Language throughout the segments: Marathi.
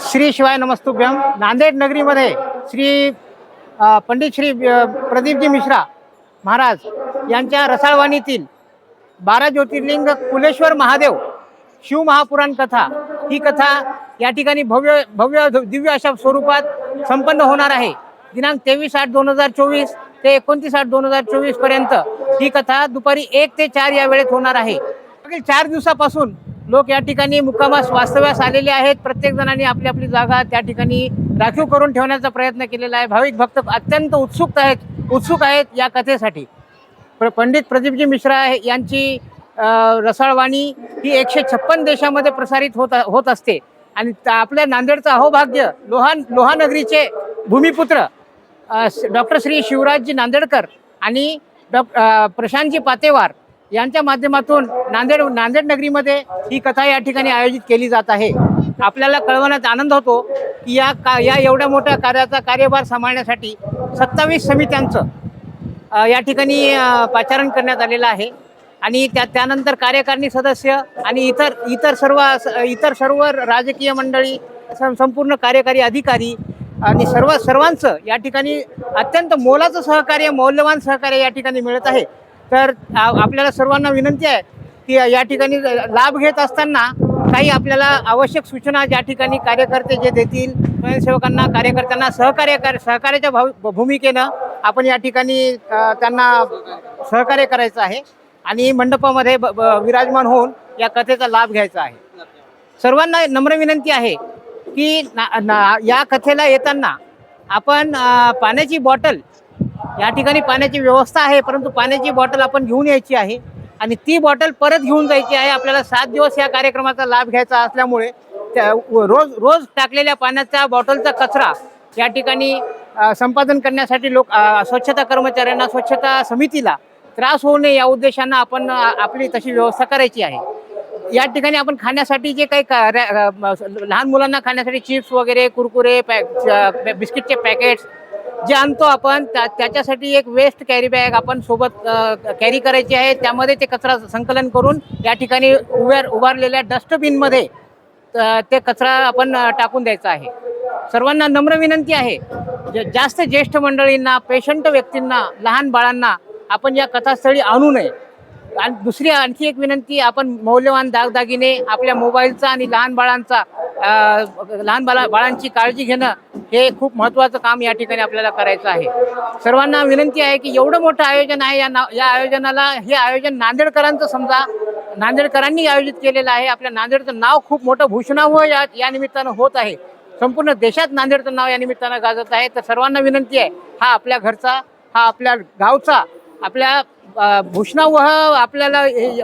श्री शिवाय नमस्तुभ्यम नांदेड नगरीमध्ये श्री पंडित श्री प्रदीपजी मिश्रा महाराज यांच्या रसाळवाणीतील बारा ज्योतिर्लिंग कुलेश्वर महादेव शिवमहापुराण कथा ही कथा या ठिकाणी भव्य भव्य दिव्य अशा स्वरूपात संपन्न होणार आहे. दिनांक तेवीस आठ दोन हजार चोवीस ते एकोणतीस आठ दोन हजार चोवीसपर्यंत ही कथा दुपारी एक ते चार या वेळेत होणार आहे. मागील चार दिवसापासून लोक या ठिकाणी मुक्कामास वास्तव्यास आलेले आहेत. प्रत्येक जणांनी आपली आपली जागा त्या ठिकाणी राखीव करून ठेवण्याचा प्रयत्न केलेला आहे. भाविक भक्त अत्यंत उत्सुक आहेत उत्सुक आहेत या कथेसाठी. पंडित प्रदीपजी मिश्रा यांची रसाळवाणी ही एकशे छप्पन देशामध्ये प्रसारित होत होत असते. आणि त- आपल्या नांदेडचं अहोभाग्य लोहान लोहानगरीचे भूमिपुत्र डॉक्टर श्री शिवराजजी नांदेडकर आणि डॉ प्रशांतजी पातेवार यांच्या माध्यमातून नांदेड नांदेड नगरीमध्ये ही कथा या ठिकाणी आयोजित केली जात आहे. आपल्याला कळवण्यात आनंद होतो की या का या एवढ्या मोठ्या कार्याचा कार्यभार सांभाळण्यासाठी सत्तावीस समित्यांचं या ठिकाणी पाचारण करण्यात आलेलं आहे. आणि त्या त्यानंतर कार्यकारिणी सदस्य आणि इतर इतर सर्व इतर सर्व राजकीय मंडळी सं- संपूर्ण कार्यकारी अधिकारी आणि सर्व सर्वांचं या ठिकाणी अत्यंत मोलाचं सहकार्य मौल्यवान सहकार्य या ठिकाणी मिळत आहे. तर आपल्याला सर्वांना विनंती आहे की या ठिकाणी लाभ घेत असताना काही आपल्याला आवश्यक सूचना ज्या ठिकाणी कार्यकर्ते जे देतील स्वयंसेवकांना कार्यकर्त्यांना सहकार्य कर सहकार्याच्या भाव भूमिकेनं आपण या ठिकाणी त्यांना सहकार्य करायचं आहे आणि मंडपामध्ये ब- ब- विराजमान होऊन या कथेचा लाभ घ्यायचा आहे. सर्वांना नम्र विनंती आहे की ना- ना- या कथेला येताना आपण पाण्याची बॉटल या ठिकाणी पाण्याची व्यवस्था आहे परंतु पाण्याची बॉटल आपण घेऊन यायची आहे आणि ती बॉटल परत घेऊन जायची आहे. आपल्याला सात दिवस या कार्यक्रमाचा लाभ घ्यायचा असल्यामुळे त्या रोज रोज टाकलेल्या पाण्याच्या बॉटलचा कचरा या ठिकाणी संपादन करण्यासाठी लोक स्वच्छता कर्मचाऱ्यांना स्वच्छता समितीला त्रास होऊ नये या उद्देशानं आपण आपली तशी व्यवस्था करायची आहे. या ठिकाणी आपण खाण्यासाठी जे काही लहान मुलांना खाण्यासाठी चिप्स वगैरे कुरकुरे पॅक बिस्किटचे पॅकेट्स जे आणतो आपण त्या त्याच्यासाठी एक वेस्ट कॅरी बॅग आपण सोबत कॅरी करायची आहे. त्यामध्ये ते कचरा संकलन करून या ठिकाणी उभ्या उभारलेल्या डस्टबिनमध्ये ते कचरा आपण टाकून द्यायचा आहे. सर्वांना नम्र विनंती आहे. जास्त ज्येष्ठ मंडळींना पेशंट व्यक्तींना लहान बाळांना आपण या कथास्थळी आणू नये. आणि दुसरी आणखी एक विनंती आपण मौल्यवान दागदागिने आपल्या मोबाईलचा आणि लहान बाळांचा लहान बाला बाळांची काळजी घेणं हे खूप महत्त्वाचं काम या ठिकाणी आपल्याला करायचं आहे. सर्वांना विनंती आहे की एवढं मोठं आयोजन आहे या नाव या आयोजनाला हे आयोजन नांदेडकरांचं समजा नांदेडकरांनी आयोजित केलेलं आहे. आपल्या नांदेडचं नाव खूप मोठं भूषणावं या या निमित्तानं होत आहे. संपूर्ण देशात नांदेडचं नाव या निमित्तानं गाजत आहे. तर सर्वांना विनंती आहे हा आपल्या घरचा हा आपल्या गावचा आपल्या भूषणावह आपल्याला हे,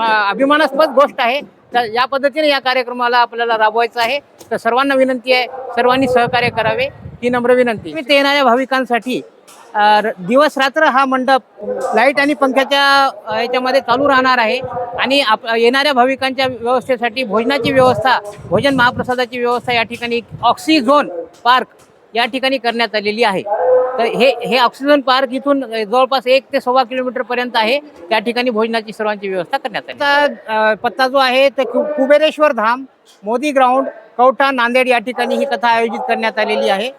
अभिमानास्पद गोष्ट आहे. तर या पद्धतीने या कार्यक्रमाला आपल्याला राबवायचं आहे. तर सर्वांना विनंती आहे सर्वांनी सहकार्य करावे. ही नम्र विनंती. मी ते येणाऱ्या भाविकांसाठी दिवस रात्र हा मंडप लाइट आणि पंख्याच्या याच्यामध्ये चालू राहणार आहे. आणि आप येणाऱ्या भाविकांच्या व्यवस्थेसाठी भोजनाची व्यवस्था भोजन महाप्रसादाची व्यवस्था या ठिकाणी ऑक्सिझोन पार्क या ठिकाणी करण्यात आलेली आहे. तर हे हे ऑक्सिजन पार्क इथून जवळपास एक ते सव्वा किलोमीटर पर्यंत आहे. त्या ठिकाणी भोजनाची सर्वांची व्यवस्था करण्यात आली. पत्ता जो आहे ते कु- कुबेरेश्वर धाम मोदी ग्राउंड कवठा नांदेड या ठिकाणी ही कथा आयोजित करण्यात आलेली आहे.